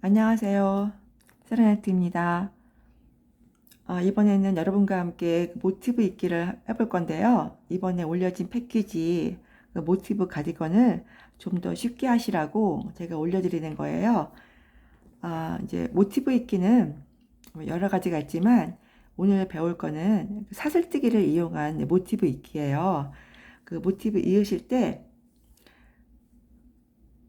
안녕하세요. 세라네트입니다. 어, 이번에는 여러분과 함께 그 모티브 읽기를 해볼 건데요. 이번에 올려진 패키지 그 모티브 가디건을 좀 더 쉽게 하시라고 제가 올려드리는 거예요. 아, 이제 모티브 읽기는 뭐 여러 가지가 있지만 오늘 배울 거는 사슬뜨기를 이용한 모티브 읽기예요. 그 모티브 이으실 때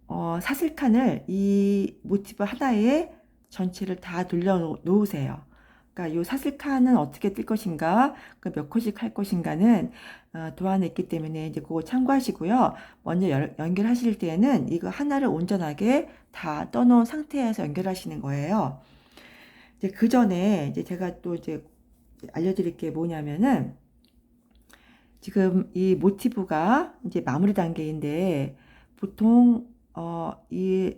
어, 사슬칸을 이 모티브 하나에 전체를 다 돌려 놓으세요. 그러니까 이 사슬칸은 어떻게 뜰 것인가, 그몇 컷씩 할 것인가는 어, 도 안에 있기 때문에 이제 그거 참고하시고요. 먼저 열, 연결하실 때에는 이거 하나를 온전하게 다 떠놓은 상태에서 연결하시는 거예요. 이제 그 전에 이제 제가 또 이제 알려드릴 게 뭐냐면은 지금 이 모티브가 이제 마무리 단계인데 보통 어, 이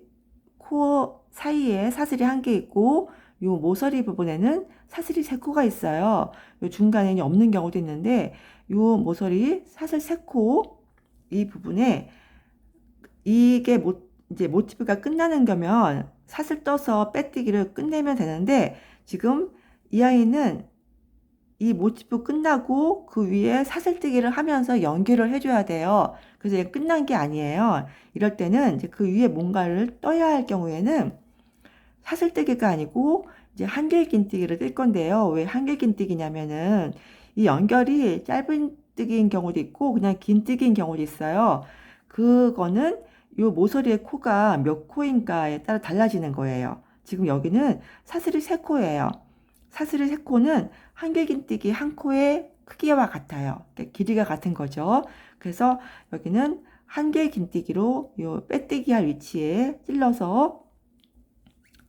코어 사이에 사슬이 한 개 있고 요 모서리 부분에는 사슬이 세 코가 있어요. 요 중간에 없는 경우도 있는데 요 모서리 사슬 세 코 이 부분에 이게 모, 이제 모티브가 끝나는 거면 사슬 떠서 빼뜨기를 끝내면 되는데 지금 이 아이는 이 모티브 끝나고 그 위에 사슬뜨기를 하면서 연결을 해줘야 돼요. 그래서 이게 끝난 게 아니에요. 이럴 때는 이제 그 위에 뭔가를 떠야 할 경우에는 사슬뜨기가 아니고 이제 한길긴뜨기를 뜰 건데요. 왜 한길긴뜨기냐면은 이 연결이 짧은 뜨기인 경우도 있고 그냥 긴 뜨기인 경우도 있어요. 그거는 요 모서리의 코가 몇 코인가에 따라 달라지는 거예요. 지금 여기는 사슬이 세 코예요. 사슬이 세 코는 한길긴뜨기 한 코의 크기와 같아요. 길이가 같은 거죠. 그래서 여기는 한길긴뜨기로 요 빼뜨기 할 위치에 찔러서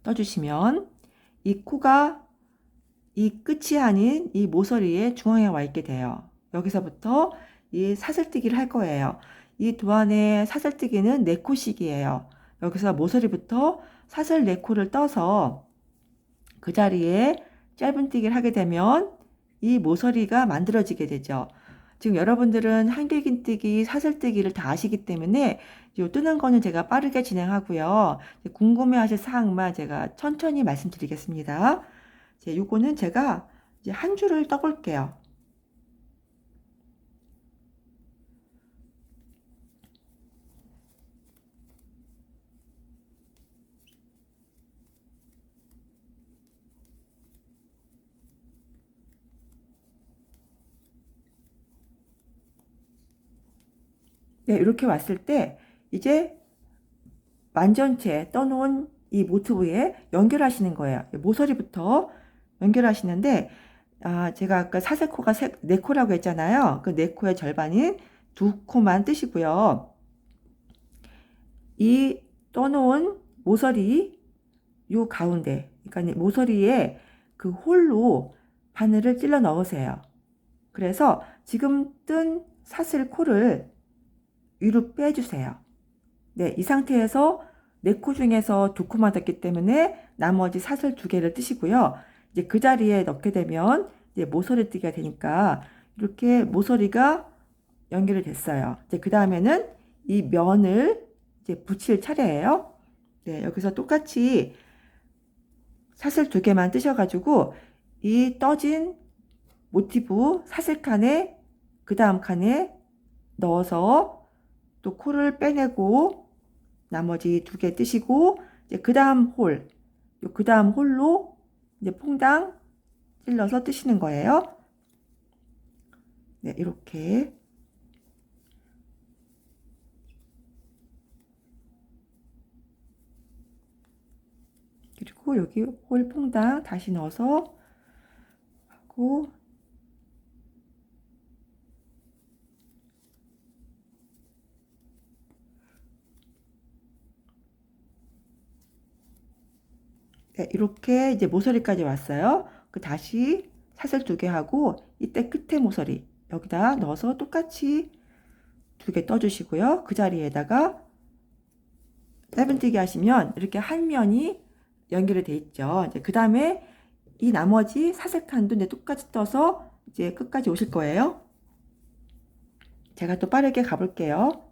떠주시면 이 코가 이 끝이 아닌 이 모서리의 중앙에 와 있게 돼요. 여기서부터 이 사슬뜨기를 할 거예요. 이 도안의 사슬뜨기는 4코씩이에요. 여기서 모서리부터 사슬 4코를 떠서 그 자리에 짧은뜨기를 하게 되면 이 모서리가 만들어지게 되죠. 지금 여러분들은 한길긴뜨기, 사슬뜨기를 다 아시기 때문에 요 뜨는 거는 제가 빠르게 진행하고요. 궁금해하실 사항만 제가 천천히 말씀드리겠습니다. 이제 요거는 제가 한 줄을 떠볼게요. 네, 이렇게 왔을 때 이제 완전체 떠놓은 이 모티브에 연결하시는 거예요. 모서리부터 연결하시는데 아, 제가 아까 사슬코가 세, 네 코라고 했잖아요. 그 네 코의 절반인 두 코만 뜨시고요. 이 떠놓은 모서리 요 가운데, 그러니까 모서리에 그 홀로 바늘을 찔러 넣으세요. 그래서 지금 뜬 사슬 코를 위로 빼주세요. 네, 이 상태에서 네코 중에서 두 코만 떴기 때문에 나머지 사슬 두 개를 뜨시고요. 이제 그 자리에 넣게 되면 이제 모서리 뜨기가 되니까 이렇게 모서리가 연결이 됐어요. 이제 그 다음에는 이 면을 이제 붙일 차례예요. 네, 여기서 똑같이 사슬 두 개만 뜨셔가지고 이 떠진 모티브 사슬 칸에 그 다음 칸에 넣어서 또 코를 빼내고 나머지 두 개 뜨시고 이제 그 다음 홀, 그 다음 홀로 이제 퐁당 찔러서 뜨시는 거예요. 네, 이렇게 그리고 여기 홀 퐁당 다시 넣어서 하고 이렇게 이제 모서리까지 왔어요. 그 다시 사슬 두 개 하고 이때 끝에 모서리 여기다 넣어서 똑같이 두 개 떠주시고요. 그 자리에다가 짧은뜨기 하시면 이렇게 한 면이 연결이 돼 있죠. 이제 그 다음에 이 나머지 사슬칸도 이제 똑같이 떠서 이제 끝까지 오실 거예요. 제가 또 빠르게 가볼게요.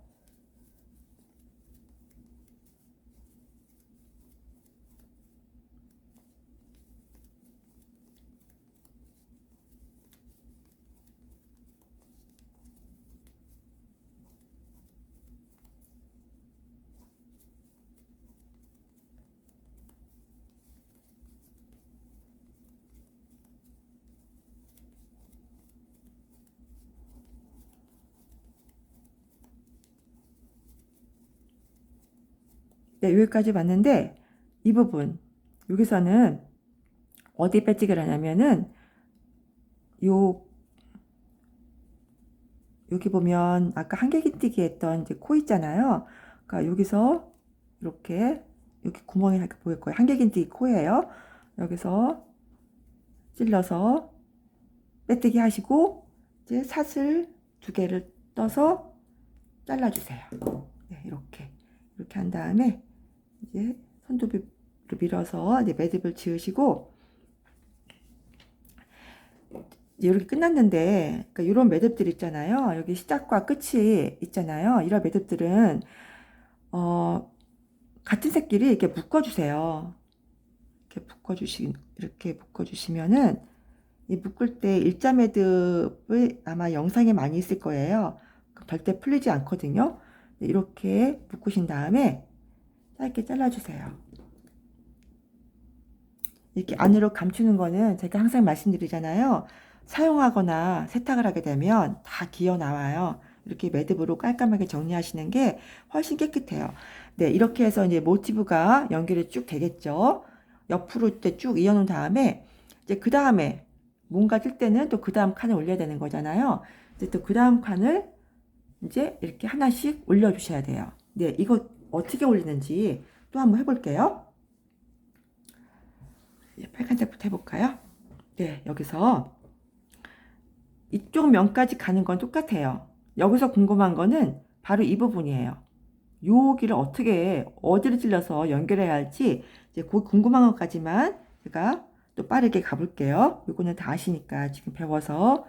네, 여기까지 봤는데 이 부분 여기서는 어디 배치기를 하냐면은 요 여기 보면 아까 한길기뛰기 했던 이제 코 있잖아요. 그러니까 여기서 이렇게 여기 구멍이 이렇게 보일 거예요. 한길기뛰기 코예요. 여기서 찔러서 빼뜨기 하시고 이제 사슬 두 개를 떠서 잘라주세요. 네, 이렇게 이렇게 한 다음에 이제 손톱으로 밀어서 이제 매듭을 지으시고 이렇게 끝났는데 그러니까 이런 매듭들 있잖아요. 여기 시작과 끝이 있잖아요. 이런 매듭들은 어, 같은 색끼리 이렇게 묶어주세요. 이렇게 묶어주시 이렇게 묶어주시면은 이 묶을 때 일자 매듭을 아마 영상에 많이 있을 거예요. 그 절대 풀리지 않거든요. 네, 이렇게 묶으신 다음에 짧게 잘라주세요. 이렇게 안으로 감추는 거는 제가 항상 말씀드리잖아요. 사용하거나 세탁을 하게 되면 다 기어 나와요. 이렇게 매듭으로 깔끔하게 정리하시는 게 훨씬 깨끗해요. 네, 이렇게 해서 이제 모티브가 연결이 쭉 되겠죠. 옆으로 이제 쭉 이어놓은 다음에 이제 그 다음에 뭔가 뜰 때는 또 그 다음 칸을 올려야 되는 거잖아요. 이제 또 그 다음 칸을 이제 이렇게 하나씩 올려주셔야 돼요. 네, 이거 어떻게 올리는지 또 한번 해볼게요. 빨간색부터 해볼까요? 네, 여기서 이쪽 면까지 가는 건 똑같아요. 여기서 궁금한 거는 바로 이 부분이에요. 여기를 어떻게 어디를 찔러서 연결해야 할지 이제 그 궁금한 것까지만 제가 또 빠르게 가볼게요. 이거는 다 아시니까 지금 배워서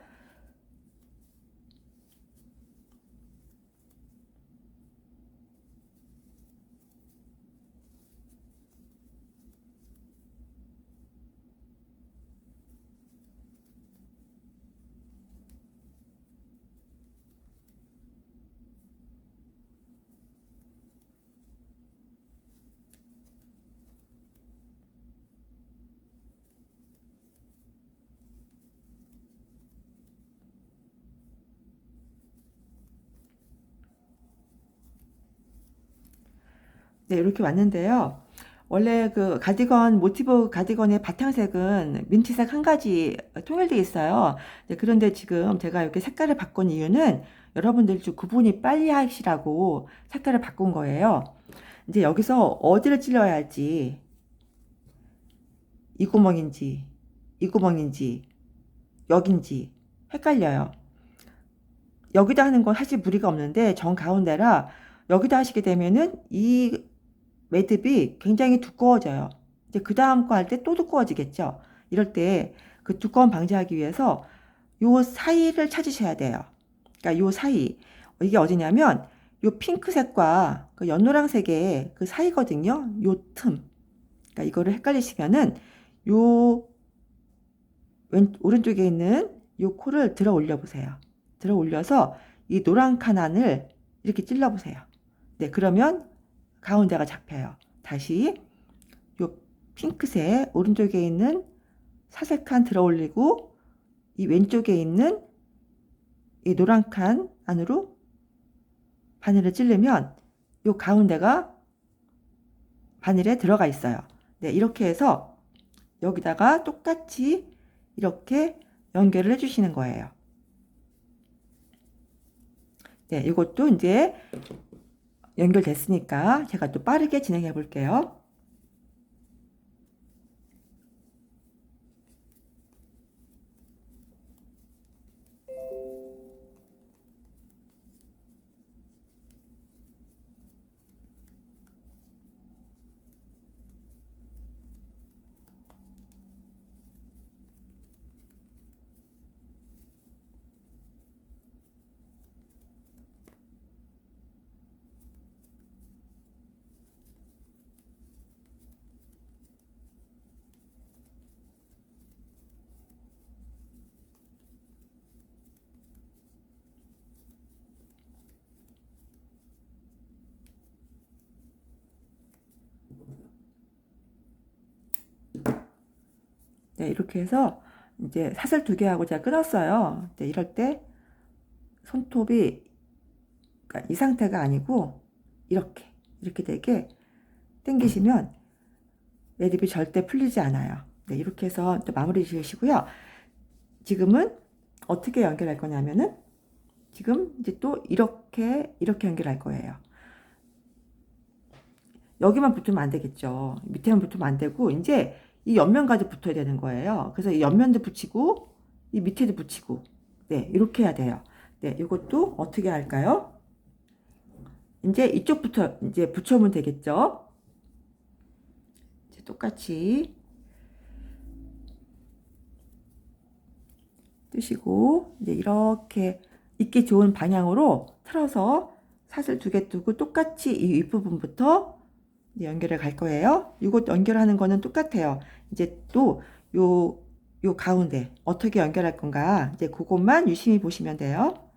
네, 이렇게 왔는데요. 원래 그 가디건, 모티브 가디건의 바탕색은 민트색 한 가지 통일되어 있어요. 네, 그런데 지금 제가 이렇게 색깔을 바꾼 이유는 여러분들 좀 구분이 빨리 하시라고 색깔을 바꾼 거예요. 이제 여기서 어디를 찔러야 할지, 이 구멍인지, 이 구멍인지, 여긴지 헷갈려요. 여기다 하는 건 사실 무리가 없는데 정 가운데라 여기다 하시게 되면은 이 매듭이 굉장히 두꺼워져요. 이제 그 다음 거 할 때 또 두꺼워지겠죠. 이럴 때 그 두꺼움 방지하기 위해서 요 사이를 찾으셔야 돼요. 그러니까 요 사이. 이게 어디냐면 요 핑크색과 그 연노랑색의 그 사이거든요. 요 틈. 그러니까 이거를 헷갈리시면은 요 왼, 오른쪽에 있는 요 코를 들어 올려 보세요. 들어 올려서 이 노란 칸 안을 이렇게 찔러 보세요. 네, 그러면 가운데가 잡혀요. 다시 요 핑크색 오른쪽에 있는 사색 칸 들어 올리고 이 왼쪽에 있는 이 노란 칸 안으로 바늘을 찌르면 요 가운데가 바늘에 들어가 있어요. 네, 이렇게 해서 여기다가 똑같이 이렇게 연결을 해주시는 거예요. 네, 이것도 이제 연결됐으니까 제가 또 빠르게 진행해 볼게요. 네, 이렇게 해서 이제 사슬 두 개하고 제가 끊었어요. 네, 이럴 때 손톱이 그러니까 이 상태가 아니고 이렇게 이렇게 되게 당기시면 매듭이 절대 풀리지 않아요. 네, 이렇게 해서 또 마무리 지으시고요. 지금은 어떻게 연결할 거냐면은 지금 이제 또 이렇게 이렇게 연결할 거예요. 여기만 붙으면 안 되겠죠. 밑에만 붙으면 안 되고 이제 이 옆면까지 붙어야 되는 거예요. 그래서 이 옆면도 붙이고 이 밑에도 붙이고 네 이렇게 해야 돼요. 네 이것도 어떻게 할까요? 이제 이쪽부터 이제 붙여보면 되겠죠. 이제 똑같이 뜨시고 이제 이렇게 있기 좋은 방향으로 틀어서 사슬 두 개 두고 똑같이 이 윗부분부터 연결해 갈 거예요. 이것 연결하는 거는 똑같아요. 이제 또 요 요 가운데 어떻게 연결할 건가 이제 그것만 유심히 보시면 돼요.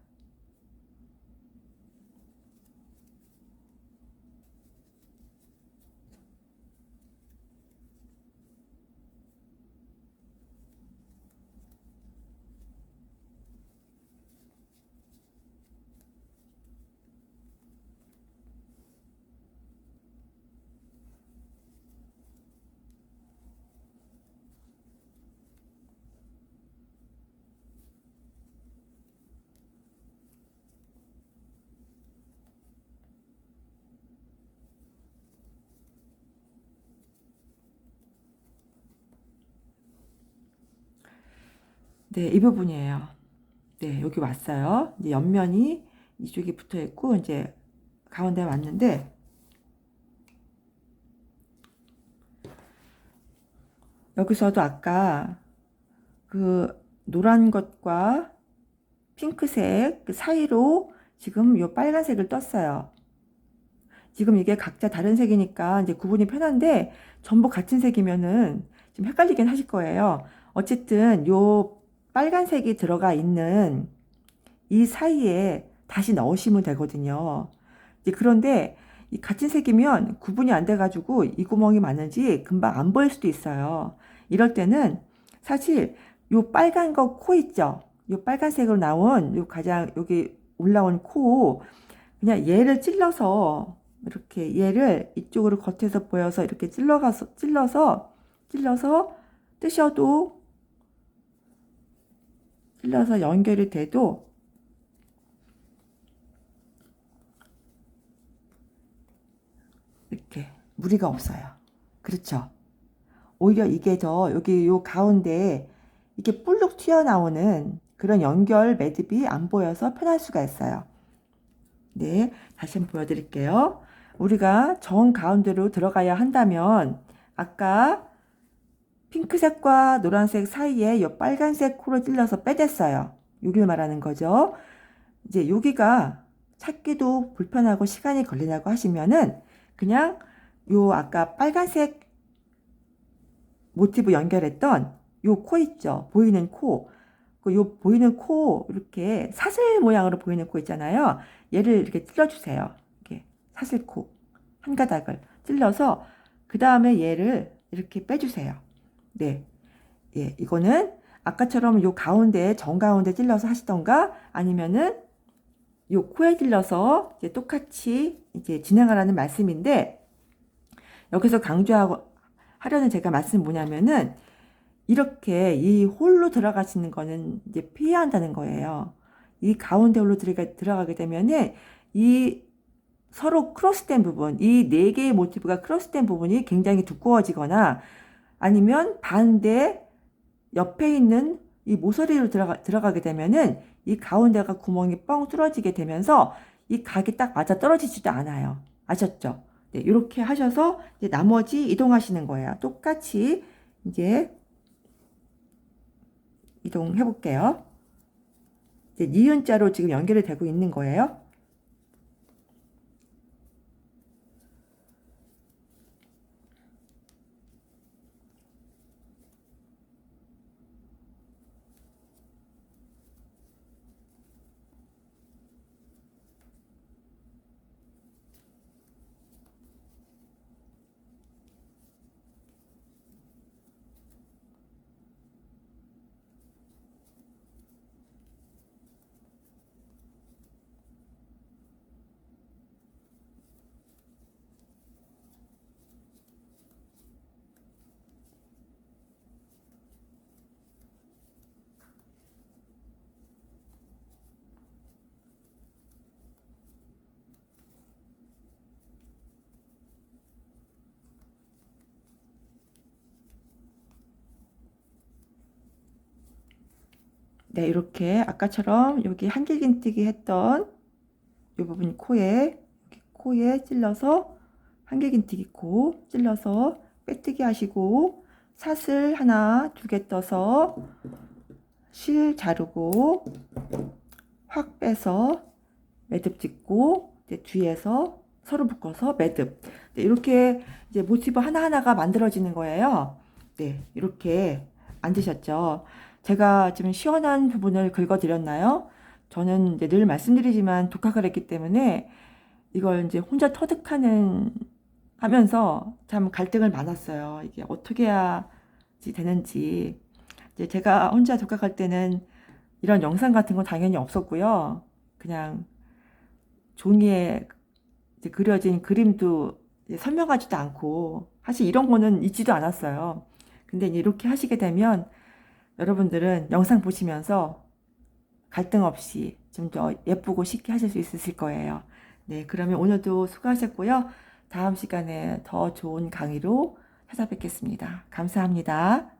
네, 이 부분이에요. 네, 여기 왔어요. 이제 옆면이 이쪽에 붙어 있고 이제 가운데 왔는데 여기서도 아까 그 노란 것과 핑크색 그 사이로 지금 요 빨간색을 떴어요. 지금 이게 각자 다른 색이니까 이제 구분이 편한데 전부 같은 색이면은 좀 헷갈리긴 하실 거예요. 어쨌든 요 빨간색이 들어가 있는 이 사이에 다시 넣으시면 되거든요. 그런데 이 같은 색이면 구분이 안 돼가지고 이 구멍이 맞는지 금방 안 보일 수도 있어요. 이럴 때는 사실 요 빨간 거 코 있죠? 요 빨간색으로 나온 요 가장 여기 올라온 코 그냥 얘를 찔러서 이렇게 얘를 이쪽으로 겉에서 보여서 이렇게 찔러가서 찔러서 찔러서 뜨셔도 찔러서 연결이 돼도 이렇게 무리가 없어요. 그렇죠? 오히려 이게 더 여기 요 가운데 이게 뿔룩 튀어나오는 그런 연결 매듭이 안 보여서 편할 수가 있어요. 네, 다시 한번 보여드릴게요. 우리가 정 가운데로 들어가야 한다면 아까 핑크색과 노란색 사이에 이 빨간색 코를 찔러서 빼댔어요. 여기를 말하는 거죠. 이제 여기가 찾기도 불편하고 시간이 걸리냐고 하시면은 그냥 요 아까 빨간색 모티브 연결했던 요 코 있죠. 보이는 코. 그요 보이는 코 이렇게 사슬 모양으로 보이는 코 있잖아요. 얘를 이렇게 찔러 주세요. 이렇게 사슬 코 한 가닥을 찔러서 그 다음에 얘를 이렇게 빼주세요. 네. 예, 이거는 아까처럼 요 가운데, 정 가운데 찔러서 하시던가 아니면은 요 코에 찔러서 이제 똑같이 이제 진행하라는 말씀인데 여기서 강조하고 하려는 제가 말씀 뭐냐면은 이렇게 이 홀로 들어가시는 거는 이제 피해야 한다는 거예요. 이 가운데 홀로 들어가, 들어가게 되면은 이 서로 크로스된 부분, 이 네 개의 모티브가 크로스된 부분이 굉장히 두꺼워지거나 아니면 반대 옆에 있는 이 모서리로 들어가, 들어가게 되면은 이 가운데가 구멍이 뻥 뚫어지게 되면서 이 각이 딱 맞아 떨어지지도 않아요. 아셨죠? 네, 이렇게 하셔서 이제 나머지 이동하시는 거예요. 똑같이 이제 이동해 볼게요. 이제 니은자로 지금 연결이 되고 있는 거예요. 네, 이렇게 아까처럼 여기 한길긴뜨기 했던 이 부분 코에 코에 찔러서 한길긴뜨기 코 찔러서 빼뜨기 하시고 사슬 하나 두 개 떠서 실 자르고 확 빼서 매듭 짓고 이제 뒤에서 서로 묶어서 매듭 네, 이렇게 이제 모티브 하나하나가 만들어지는 거예요. 네, 이렇게 앉으셨죠. 제가 지금 시원한 부분을 긁어드렸나요? 저는 이제 늘 말씀드리지만 독학을 했기 때문에 이걸 이제 혼자 터득하는 하면서 참 갈등을 많았어요. 이게 어떻게 해야지 되는지. 이제 제가 혼자 독학할 때는 이런 영상 같은 건 당연히 없었고요. 그냥 종이에 그려진 그림도 설명하지도 않고 사실 이런 거는 있지도 않았어요. 근데 이렇게 하시게 되면 여러분들은 영상 보시면서 갈등 없이 좀 더 예쁘고 쉽게 하실 수 있으실 거예요. 네, 그러면 오늘도 수고하셨고요. 다음 시간에 더 좋은 강의로 찾아뵙겠습니다. 감사합니다.